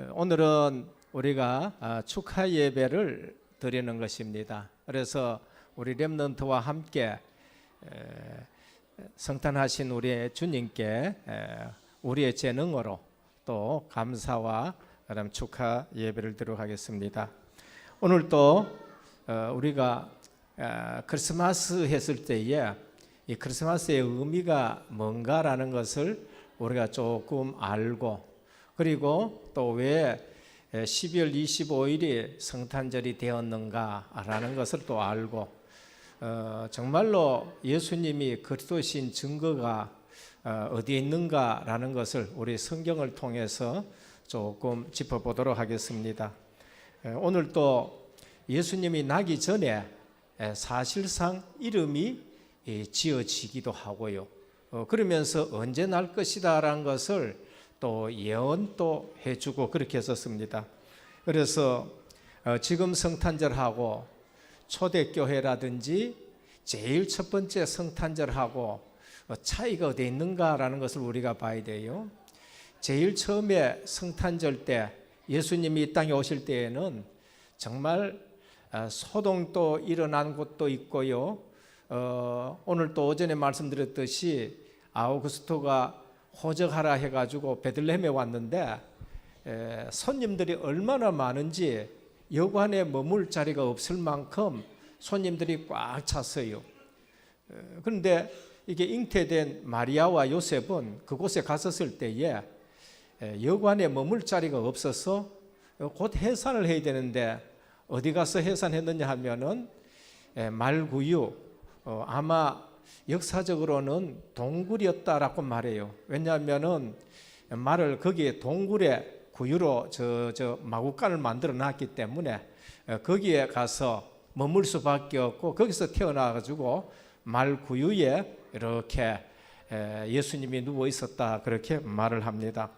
어, 오늘은 우리가 아, 축하 예배를 드리는 것입니다. 그래서 우리 렘넌트와 함께 에, 성탄하신 우리 주님께 에, 우리의 재능으로 또 감사와 그다음 축하 예배를 드리도록 하겠습니다. 오늘 또 어, 우리가 아, 크리스마스 했을 때에 이 크리스마스의 의미가 뭔가라는 것을 우리가 조금 알고 그리고 또 왜 12월 25일이 성탄절이 되었는가라는 것을 또 알고 어, 정말로 예수님이 그리스도신 증거가 어, 어디에 있는가라는 것을 우리 성경을 통해서 조금 짚어보도록 하겠습니다. 에, 오늘 또 예수님이 나기 전에 에, 사실상 이름이 이, 지어지기도 하고요. 어, 그러면서 언제 날 것이다라는 것을 또 예언도 해주고 그렇게 했었습니다. 그래서 어, 지금 성탄절하고 초대교회라든지 제일 첫 번째 성탄절하고 어, 차이가 어디 있는가라는 것을 우리가 봐야 돼요. 제일 처음에 성탄절 때 예수님이 이 땅에 오실 때에는 정말 아, 소동도 일어난 곳도 있고요. 어, 오늘 또 오전에 말씀드렸듯이 아우구스토가 호적하라 해가지고 베들레헴에 왔는데 에, 손님들이 얼마나 많은지 여관에 머물 자리가 없을 만큼 손님들이 꽉 찼어요. 에, 그런데 이게 잉태된 마리아와 요셉은 그곳에 갔었을 때에 에, 여관에 머물 자리가 없어서 곧 해산을 해야 되는데 어디 가서 해산했느냐 하면은 에, 말구유 어, 아마 역사적으로는 동굴이었다라고 말해요. 왜냐하면은 말을 거기에 동굴에 구유로 저 저 마구간을 만들어 놨기 때문에 어, 거기에 가서 머물 수밖에 없고 거기서 태어나 가지고 말 구유에 이렇게 에, 예수님이 누워 있었다 그렇게 말을 합니다.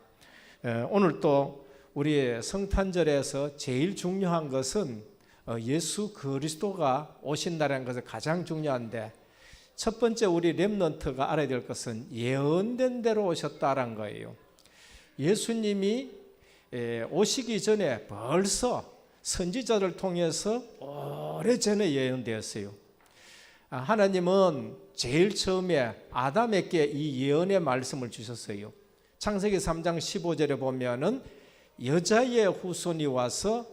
에, 오늘 또 우리 성탄절에서 제일 중요한 것은 어, 예수 그리스도가 오신다는 것이 가장 중요한데 첫 번째 우리 렘넌트가 알아야 될 것은 예언된 대로 오셨다란 거예요. 예수님이 에, 오시기 전에 벌써 선지자를 통해서 오래전에 예언되었어요. 아, 하나님은 제일 처음에 아담에게 이 예언의 말씀을 주셨어요. 창세기 3장 15절에 보면은 여자의 후손이 와서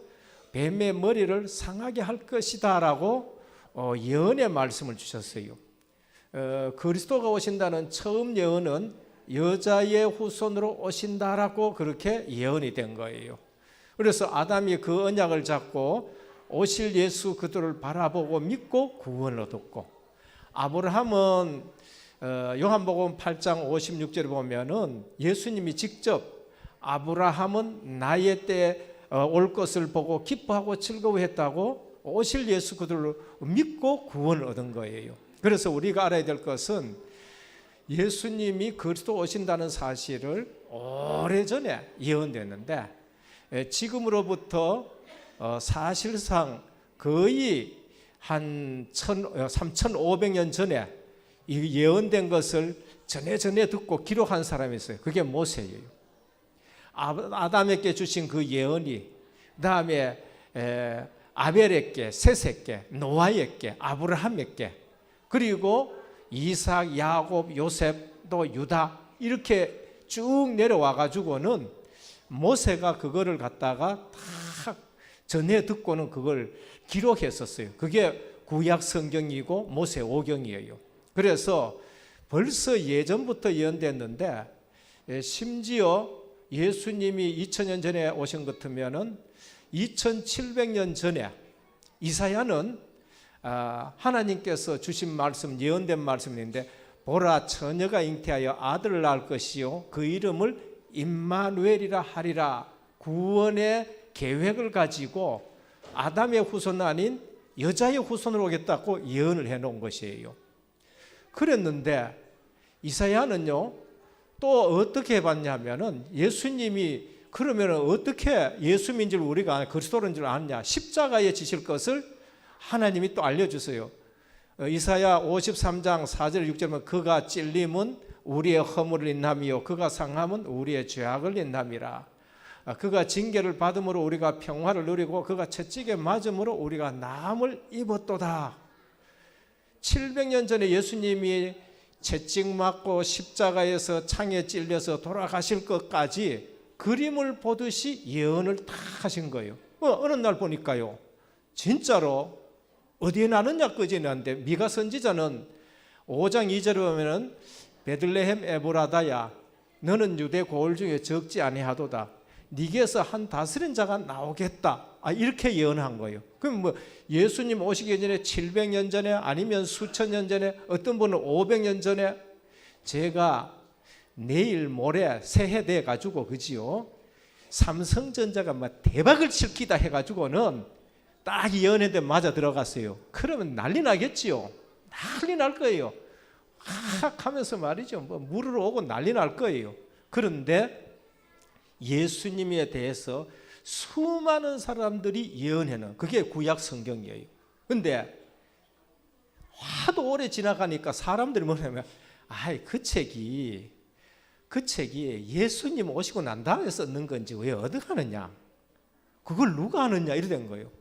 뱀의 머리를 상하게 할 것이다라고 어, 예언의 말씀을 주셨어요. 어, 그리스도가 오신다는 처음 예언은 여자의 후손으로 오신다라고 그렇게 예언이 된 거예요. 그래서 아담이 그 언약을 잡고 오실 예수 그들을 바라보고 믿고 구원을 얻었고 아브라함은 어, 요한복음 8장 56절에 보면은 예수님이 직접 아브라함은 나의 때 어, 올 것을 보고 기뻐하고 즐거워했다고 오실 예수 그들을 믿고 구원을 얻은 거예요. 그래서 우리가 알아야 될 것은 예수님이 그리스도 오신다는 사실을 오래전에 예언됐는데 에, 지금으로부터 어, 사실상 거의 한 3,500년 전에 이 예언된 것을 전에 전에 듣고 기록한 사람이 있어요. 그게 모세예요. 아담에게 주신 그 예언이 그 다음에 에, 아벨에게 셋에게 노아에게 아브라함에게 그리고 이삭, 야곱, 요셉 또 유다 이렇게 쭉 내려와 가지고는 모세가 그거를 갖다가 다 전해 듣고는 그걸 기록했었어요. 그게 구약 성경이고 모세 오경이에요. 그래서 벌써 예전부터 예언됐는데 예, 심지어 예수님이 2000년 전에 오신 것 같으면은 2700년 전에 이사야는 아, 하나님께서 주신 말씀 예언된 말씀인데 보라 처녀가 잉태하여 아들을 낳을 것이요 그 이름을 임마누엘이라 하리라 구원의 계획을 가지고 아담의 후손 아닌 여자의 후손으로 오겠다고 예언을 해 놓은 것이에요. 그랬는데 이사야는요 또 어떻게 봤냐면은 예수님이 그러면 어떻게 예수인 줄 우리가 그리스도인 줄 아느냐 십자가에 지실 것을 하나님이 또 알려주세요. 어, 이사야 53장 4절 6절은 그가 찔림은 우리의 허물을 인함이요 그가 상함은 우리의 죄악을 인함이라. 아, 그가 징계를 받음으로 우리가 평화를 누리고 그가 채찍에 맞음으로 우리가 남을 입었도다. 700년 전에 예수님이 채찍 맞고 십자가에서 창에 찔려서 돌아가실 것까지 그림을 보듯이 예언을 다 하신 거예요. 어, 어느 날 보니까요. 진짜로 어디에 나느냐 끄지는데 미가 선지자는 5장 2절에 보면은 베들레헴 에브라다야 너는 유대 고을 중에 적지 아니하도다. 니게서 한 다스린 자가 나오겠다. 아 이렇게 예언한 거예요. 그럼 뭐 예수님 오시기 전에 700년 전에 아니면 수천 년 전에 어떤 분은 500년 전에 제가 내일 모레 새해 돼 가지고 그지요. 삼성전자가 막 대박을 칠 기다 해 가지고는 딱 예언했는데 맞아 들어갔어요. 그러면 난리 나겠지요. 난리 날 거예요. 학 하면서 말이죠. 뭐 물으러 오고 난리 날 거예요. 그런데 예수님에 대해서 수많은 사람들이 예언해는 그게 구약 성경이에요. 근데 하도 오래 지나가니까 사람들이 뭐냐면 아이 그 책이 그 책이 예수님 오시고 난 다음에 썼는 건지 왜 어떡하느냐 그걸 누가 하느냐 이래 된 거예요.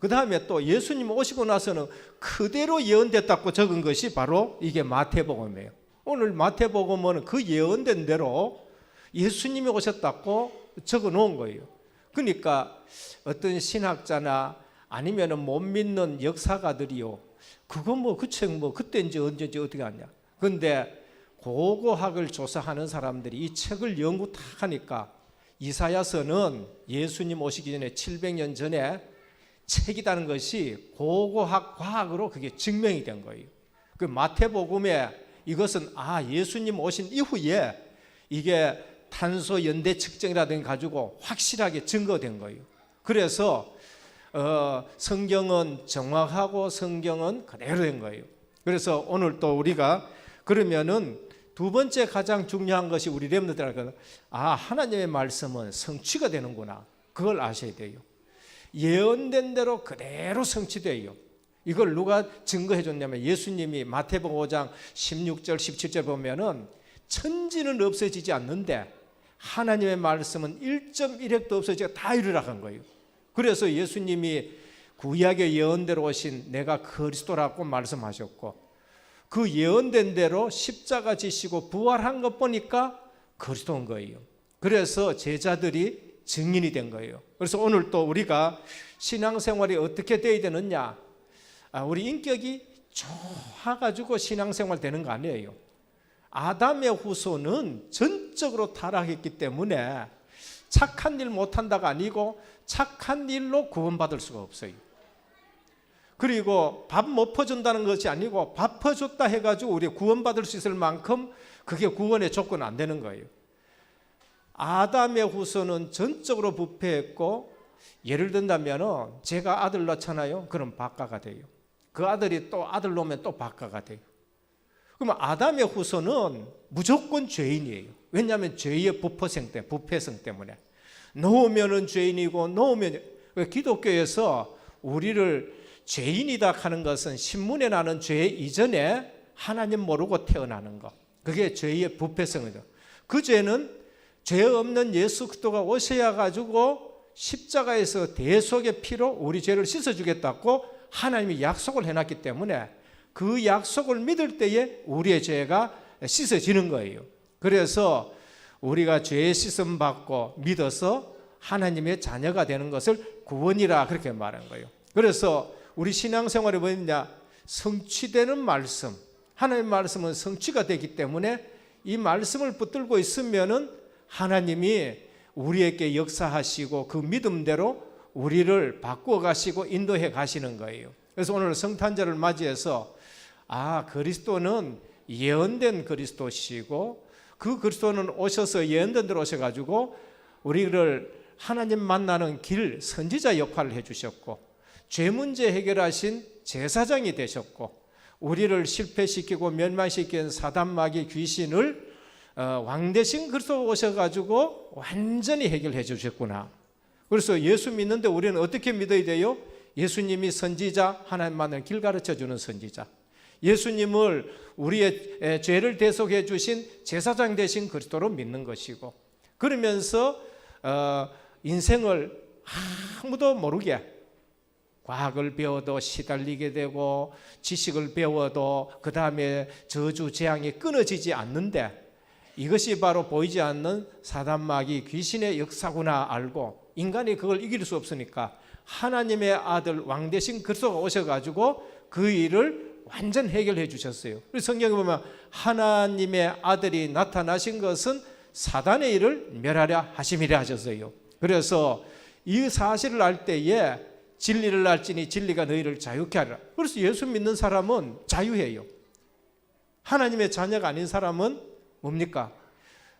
그 다음에 또 예수님 오시고 나서는 그대로 예언됐다고 적은 것이 바로 이게 마태복음이에요. 오늘 마태복음은 그 예언된 대로 예수님이 오셨다고 적어 놓은 거예요. 그러니까 어떤 신학자나 아니면은 못 믿는 역사가들이요. 그거 뭐그 책 뭐 그때인지 언제인지 어떻게 하냐. 근데 고고학을 조사하는 사람들이 이 책을 연구 다 하니까 이사야서는 예수님 오시기 전에 700년 전에 책이라는 것이 고고학 과학으로 그게 증명이 된 거예요. 그 마태복음에 이것은 아 예수님 오신 이후에 이게 탄소 연대 측정이라든가 가지고 확실하게 증거된 거예요. 그래서 어, 성경은 정확하고 성경은 그대로 된 거예요. 그래서 오늘 또 우리가 그러면은 두 번째 가장 중요한 것이 우리 렘너들한테 아 하나님의 말씀은 성취가 되는구나. 그걸 아셔야 돼요. 예언된 대로 그대로 성취돼요. 이걸 누가 증거해 줬냐면 예수님이 마태복음 5장 16절 17절 보면은 천지는 없어지지 않는데 하나님의 말씀은 1.1핵도 없어지고 다 이루라간 거예요. 그래서 예수님이 구약의 예언대로 오신 내가 그리스도라고 말씀하셨고 그 예언된 대로 십자가 지시고 부활한 것 보니까 그리스도인 거예요. 그래서 제자들이 증인이 된 거예요. 그래서 오늘 또 우리가 신앙생활이 어떻게 돼야 되느냐? 아, 우리 인격이 좋아가지고 신앙생활 되는 거 아니에요. 아담의 후손은 전적으로 타락했기 때문에 착한 일 못한다가 아니고 착한 일로 구원받을 수가 없어요. 그리고 밥 못 퍼준다는 것이 아니고 밥 퍼줬다 해가지고 우리 구원받을 수 있을 만큼 그게 구원의 조건 안 되는 거예요. 아담의 후손은 전적으로 부패했고 예를 든다면 제가 아들 낳잖아요. 그럼 박가가 돼요. 그 아들이 또 아들 놓으면 또 박가가 돼요. 그러면 아담의 후손은 무조건 죄인이에요. 왜냐하면 죄의 부패성 때문에, 부패성 때문에. 놓으면은 죄인이고 놓으면 기독교에서 우리를 죄인이다 하는 것은 신문에 나는 죄 이전에 하나님 모르고 태어나는 것. 그게 죄의 부패성이죠. 그 죄는 죄 없는 예수 그리스도가 오셔야 가지고 십자가에서 대속의 피로 우리 죄를 씻어 주겠다고 하나님이 약속을 해 놨기 때문에 그 약속을 믿을 때에 우리의 죄가 씻어지는 거예요. 그래서 우리가 죄 씻음 받고 믿어서 하나님의 자녀가 되는 것을 구원이라 그렇게 말한 거예요. 그래서 우리 신앙생활에 뭐냐 성취되는 말씀, 하나님의 말씀은 성취가 되기 때문에 이 말씀을 붙들고 있으면은 하나님이 우리에게 역사하시고 그 믿음대로 우리를 바꾸어 가시고 인도해 가시는 거예요. 그래서 오늘 성탄절을 맞이해서 아, 그리스도는 예언된 그리스도시고 그 그리스도는 오셔서 예언된 대로 오셔 가지고 우리를 하나님 만나는 길 선지자 역할을 해 주셨고 죄 문제 해결하신 제사장이 되셨고 우리를 실패시키고 멸망시킨 사단마귀 귀신을 어, 왕 대신 그리스도 오셔가지고 완전히 해결해 주셨구나. 그래서 예수 믿는데 우리는 어떻게 믿어야 돼요? 예수님이 선지자, 하나님만을 길 가르쳐 주는 선지자. 예수님을 우리의 죄를 대속해 주신 제사장 되신 그리스도로 믿는 것이고 그러면서 어, 인생을 아무도 모르게 과학을 배워도 시달리게 되고 지식을 배워도 그 다음에 저주 재앙이 끊어지지 않는데 이것이 바로 보이지 않는 사단마귀 귀신의 역사구나 알고 인간이 그걸 이길 수 없으니까 하나님의 아들 왕 대신 그리스도가 오셔가지고 그 일을 완전 해결해 주셨어요. 그래서 성경에 보면 하나님의 아들이 나타나신 것은 사단의 일을 멸하려 하심이라 하셨어요. 그래서 이 사실을 알 때에 진리를 알지니 진리가 너희를 자유케 하리라. 그래서 예수 믿는 사람은 자유해요. 하나님의 자녀가 아닌 사람은 뭡니까?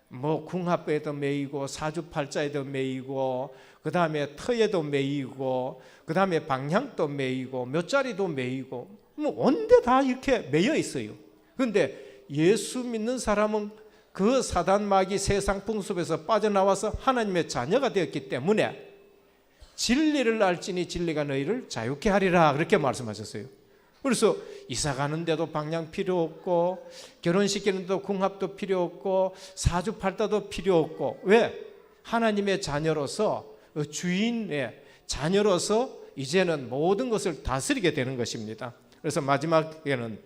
뭐 궁합에도 매이고 사주팔자에도 매이고 그 다음에 터에도 매이고 그 다음에 방향도 매이고 몇 자리도 매이고 뭐 온데 다 이렇게 매여 있어요. 그런데 예수 믿는 사람은 그 사단 마귀 세상 풍습에서 빠져나와서 하나님의 자녀가 되었기 때문에 진리를 알지니 진리가 너희를 자유케 하리라 그렇게 말씀하셨어요. 그래서 이사 가는데도 방향 필요 없고 결혼시키는데도 궁합도 필요 없고 사주팔다도 필요 없고 왜 하나님의 자녀로서 주인의 자녀로서 이제는 모든 것을 다스리게 되는 것입니다. 그래서 마지막에는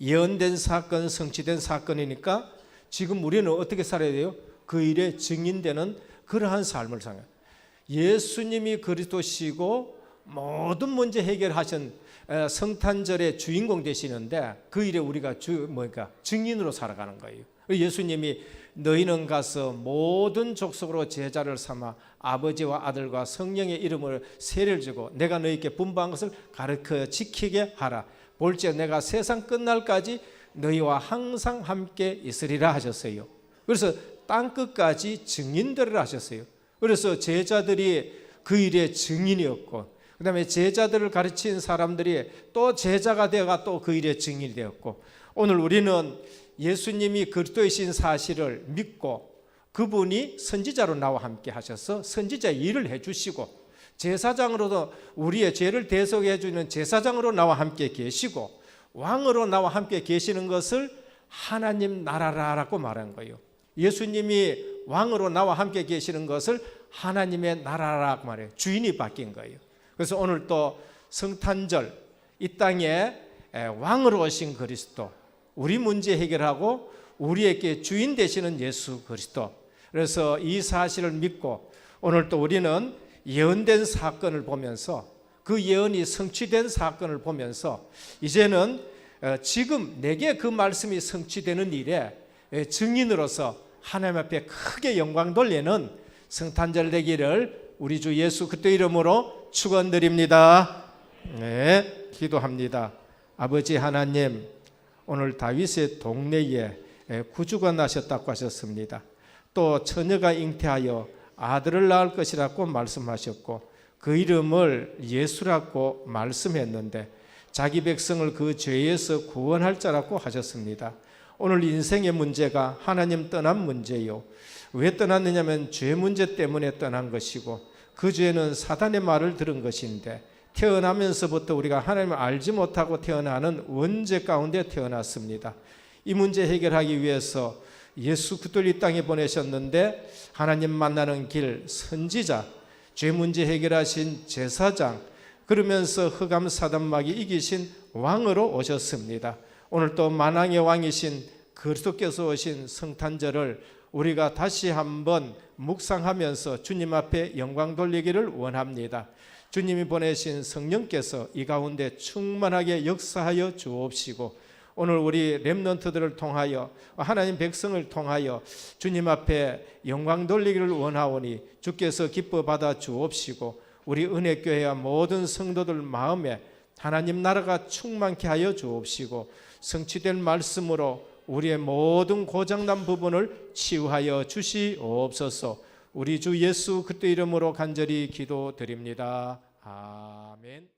예언된 사건, 성취된 사건이니까 지금 우리는 어떻게 살아야 돼요? 그 일에 증인되는 그러한 삶을 살아요. 예수님이 그리스도시고 모든 문제 해결하신 에, 성탄절의 주인공 되시는데 그 일에 우리가 주 뭐니까 증인으로 살아가는 거예요. 예수님이 너희는 가서 모든 족속으로 제자를 삼아 아버지와 아들과 성령의 이름을 세례를 주고 내가 너희에게 분부한 것을 가르쳐 지키게 하라. 볼지어 내가 세상 끝날까지 너희와 항상 함께 있으리라 하셨어요. 그래서 땅 끝까지 증인들을 하셨어요. 그래서 제자들이 그 일의 증인이었고 그 다음에 제자들을 가르친 사람들이 또 제자가 되어가 또 그 일의 증인이 되었고 오늘 우리는 예수님이 그리스도이신 사실을 믿고 그분이 선지자로 나와 함께 하셔서 선지자 일을 해 주시고 제사장으로도 우리의 죄를 대속해 주는 제사장으로 나와 함께 계시고 왕으로 나와 함께 계시는 것을 하나님 나라라고 말한 거예요. 예수님이 왕으로 나와 함께 계시는 것을 하나님의 나라라고 말해요. 주인이 바뀐 거예요. 그래서 오늘 또 성탄절 이 땅에 왕으로 오신 그리스도 우리 문제 해결하고 우리에게 주인 되시는 예수 그리스도. 그래서 이 사실을 믿고 오늘 또 우리는 예언된 사건을 보면서 그 예언이 성취된 사건을 보면서 이제는 어, 지금 내게 그 말씀이 성취되는 일에 증인으로서 하나님 앞에 크게 영광 돌리는 성탄절 되기를 우리 주 예수 그리스도 이름으로 축원드립니다. 네, 기도합니다. 아버지 하나님, 오늘 다윗의 동네에 구주가 나셨다고 하셨습니다. 또 처녀가 잉태하여 아들을 낳을 것이라고 말씀하셨고 그 이름을 예수라고 말씀했는데 자기 백성을 그 죄에서 구원할 자라고 하셨습니다. 오늘 인생의 문제가 하나님 떠난 문제요. 왜 떠났느냐면 죄 문제 때문에 떠난 것이고 그 죄는 사단의 말을 들은 것인데 태어나면서부터 우리가 하나님을 알지 못하고 태어나는 원죄 가운데 태어났습니다. 이 문제 해결하기 위해서 예수 그리스도를 이 땅에 보내셨는데 하나님 만나는 길 선지자, 죄 문제 해결하신 제사장, 그러면서 흑암 사단막이 이기신 왕으로 오셨습니다. 오늘 또 만왕의 왕이신 그리스도께서 오신 성탄절을 우리가 다시 한번 묵상하면서 주님 앞에 영광 돌리기를 원합니다. 주님이 보내신 성령께서 이 가운데 충만하게 역사하여 주옵시고 오늘 우리 렘넌트들을 통하여 하나님 백성을 통하여 주님 앞에 영광 돌리기를 원하오니 주께서 기뻐 받아 주옵시고 우리 은혜교회와 모든 성도들 마음에 하나님 나라가 충만케 하여 주옵시고 성취된 말씀으로 우리의 모든 고장난 부분을 치유하여 주시옵소서. 우리 주 예수 그때 이름으로 간절히 기도드립니다. 아멘.